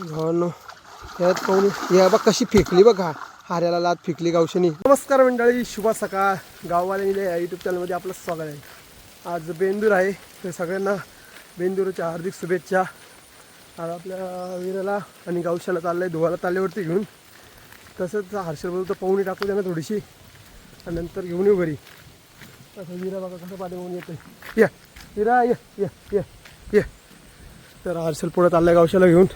भावांनो यात पाहून या बघ कशी फेकली बघा. हाऱ्याला लात फेकली गावशनी. नमस्कार मंडळी शुभ सकाळ. गाववाल्यांनी या यूट्यूब चॅनलमध्ये आपलं स्वागत आहे. आज बेंदूर आहे. तर सगळ्यांना बेंदूरच्या हार्दिक शुभेच्छा. आज आपल्या वीराला आणि गावशाला चाललं आहे धुवाला चालल्यावरती घेऊन. तसंच हर्षल तर पाहुणी टाकू द्या ना थोडीशी. आणि नंतर घेऊन येऊ घरी. तसं विरा बघा कसं पाठीमागून येतोय. या. विरा ये ये ये ये. तर हर्षल पुढं चाललं आहे गावशाला घेऊन.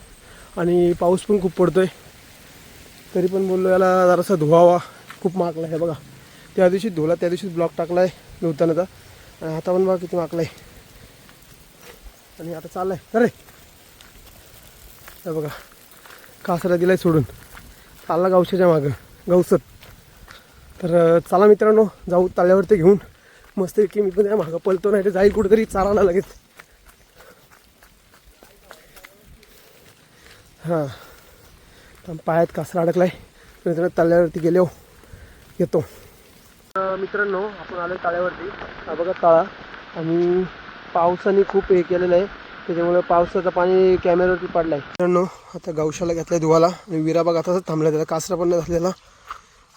आणि पाऊस पण खूप पडतो आहे तरी पण बोललो याला जरासा धुवावा. खूप माकला आहे बघा. त्या दिवशी धुला त्या दिवशीच ब्लॉक टाकला आहे धुतानाचा आणि आता पण बघा किती माकला आहे आणि आता चाललं आहे अरे! हे बघा. कासरा दिलाय सोडून. चालला गावशाच्या मागं. गवसत तर चला मित्रांनो जाऊ ताल्यावरती घेऊन. मस्त की मी पण या मागं पळतो नाही तर जाईल कुठेतरी चालायला लगेच. हां. तर पायात कासरा अडकलाय. मित्रांनो तळ्यावरती गेलो. येतो. तर मित्रांनो आपण आलो तळ्यावरती. हा बघा तळा. आणि पावसाने खूप हे केलेलं आहे. त्याच्यामुळे पावसाचं पाणी कॅमेऱ्यावरती पडलाय. मित्रांनो आता गौशाला घेतलाय धुवाला आणि विरा बघा तसंच थांबला त्याला कासरा पण झालेला.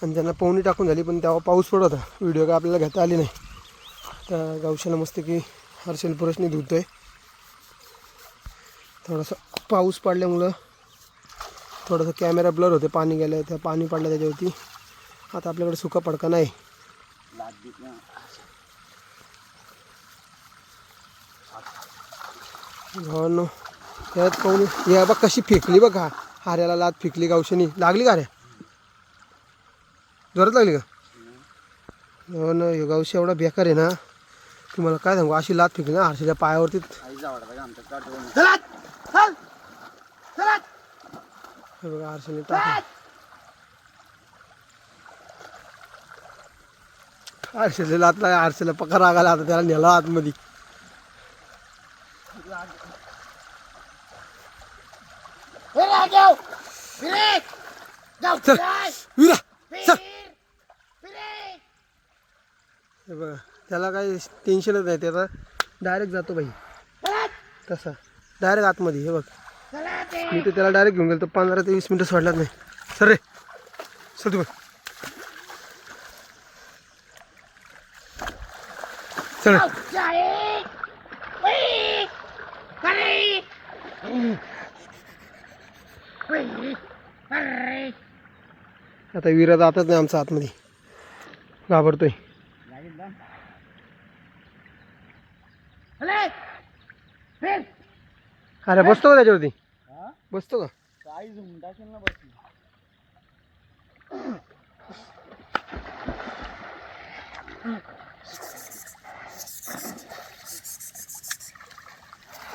आणि त्यांना पोहणी टाकून झाली पण तेव्हा पाऊस पडत होता. व्हिडिओ काय आपल्याला घेता आली नाही. तर गौशाला मस्त की हर्षल पुरुषने धुतोय. थोडासा पाऊस पडल्यामुळं थोडंसं कॅमेरा ब्लर होते पाणी गेलं त्या पाणी पडलं त्याच्यावरती. आता आपल्याकडे सुका पडका नाही. भावांनो त्यात पाहून या. बघ कशी फेकली बघा हाऱ्याला लात फेकली गावशनी. लागली का रे जोरात लागली का? हो ना हे गावशी एवढा बेकार आहे ना. तुम्हाला काय सांगू अशी लात फेकली ना हारशाच्या पायावरती. हे बघा टाकलं आरशाला लातला आरशाला पकार आगाला आता त्याला नेला आतमध्ये. चल विरा चल. हे बघा त्याला काही टेन्शनच नाही त्याचा डायरेक्ट जातो बाई. तसा डायरेक्ट आतमध्ये हे बघ. मी तर त्याला डायरेक्ट घेऊन गेलो तर पंधरा ते वीस मिनटं सोडलाच नाही. सर रे. सर तू चल आता विरा जातच नाही आमचा आतमध्ये. घाबरतोय. अरे बसतो का त्याच्यावरती? बसतो का?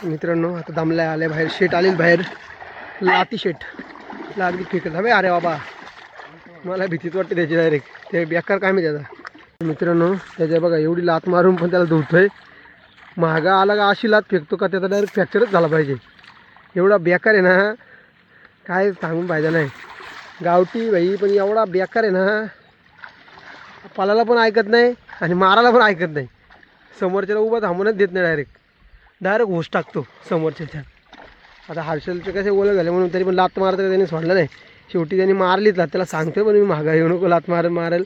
मित्रांनो आता दमलाय आले बाहेर शेट आले बाहेर. लाती शेट. लागली फेकत. हवे अरे बाबा. मला भीतीच वाटते त्याची डायरेक्ट ते बेकार काय मी त्याचा. मित्रांनो त्याच्या बघा एवढी लात मारून पण त्याला धुतोय. महागा आला का अशी लात फेकतो का त्याचा डायरेक्ट फ्रॅक्चरच झाला पाहिजे. एवढा बेकार आहे ना काय सांगून पाहिजे नाही. गावठी भाई पण एवढा बेकार आहे ना पालाला पण ऐकत नाही आणि मारायला पण ऐकत नाही. समोरच्याला उभा थांबूनच देत नाही डायरेक्ट डायरेक्ट होस टाकतो समोरच्याच्या. आता हर्षलचे कसे ओलं झाले म्हणून तरी पण लात मारत त्यांनी सोडलं नाही. शेवटी त्यांनी मारलीच लात त्याला सांगतोय पण मी मागा येऊ नको लात मार मारेल.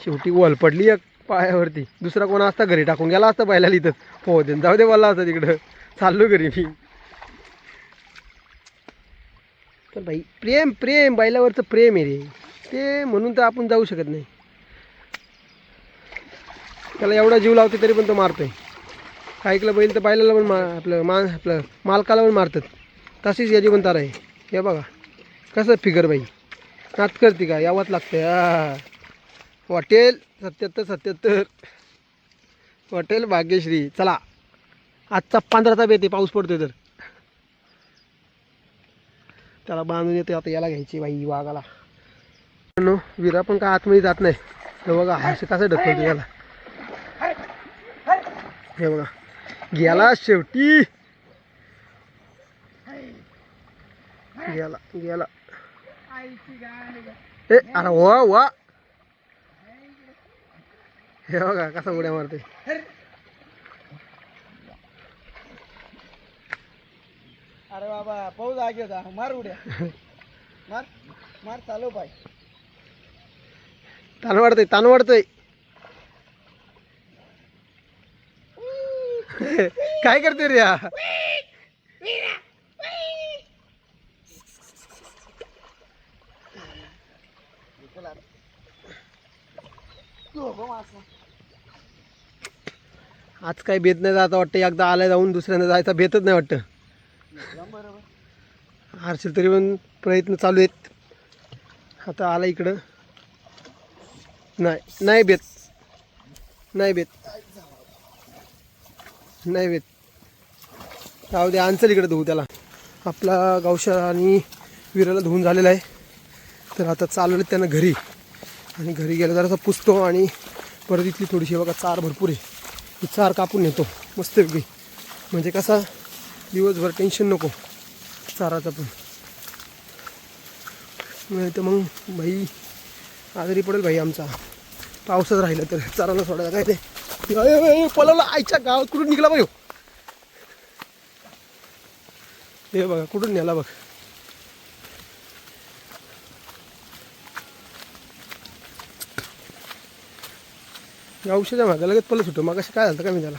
शेवटी वल पडली एक पायावरती. दुसरा कोण असता घरी टाकून गेला असता पहिल्याला इथं. हो दे जाऊ दे बोलला असता तिकडं. चाललो घरी मी. तर बाई प्रेम प्रेम बैलावरचं प्रेम आहे रे. ते म्हणून तर आपण जाऊ शकत नाही. त्याला एवढा जीव लावते तरी पण तो मारतोय. ऐकलं बैल तर बैलाला पण मा आपलं मा आपलं मालकाला पण मारतात. तशीच याची पण तार आहे. हे बघा कसं फिगर बाई. नात करते का? यावाच लागते हा वाटेल सत्याहत्तर सत्याहत्तर. हॉटेल भाग्यश्री. चला. आजचा पंधराचा येते पाऊस पडतोय तर. त्याला बांधून येते आता याला घ्यायची बाई वाघाला. विरा पण काय आतमध्ये जात नाही. हे बघा हास्य कसं ढकलतो त्याला हे बघा गेला शेवटी. गेला गेला. ए अरे वा वा. हे बघा कसा उड्या मारते अरे बाबा पाऊस आगे होता मार उड्या. मार मार चालव पाय. ताण वाढतंय ताण वाढतंय. काय करते रे हा? आज काय बेत नाही जाता वाटतं. एकदा आलाय जाऊन दुसऱ्यांदा जायचा बेतच नाही वाटतं. हर्षल तरी पण प्रयत्न चालू आहेत. आता आला इकडं. नाही नाही बेत नाही बेत नाही बेत जाऊ दे आणचल इकडे धुवू त्याला. आपला गावशा आणि विराला धुवून झालेला आहे. तर आता चालवलं त्यांना घरी. आणि घरी गेलं जरासा पुसतो आणि परत इथली थोडीशी बघा चार भरपूर आहे. ही चार कापून नेतो. मस्तपैकी म्हणजे कसा दिवसभर टेन्शन नको. चाराचं पण. नाही तर मग भाई आजारी पडेल भाई आमचा. पावसात राहिलं तर चाराला सोडायला काय ते? पलवला. आईच्या गावात कुठून निघाला बघ हे बघा कुठून नेला बघ? औषधा मागा लगेच पळत होतो. मग काय झालं काय मी त्याला?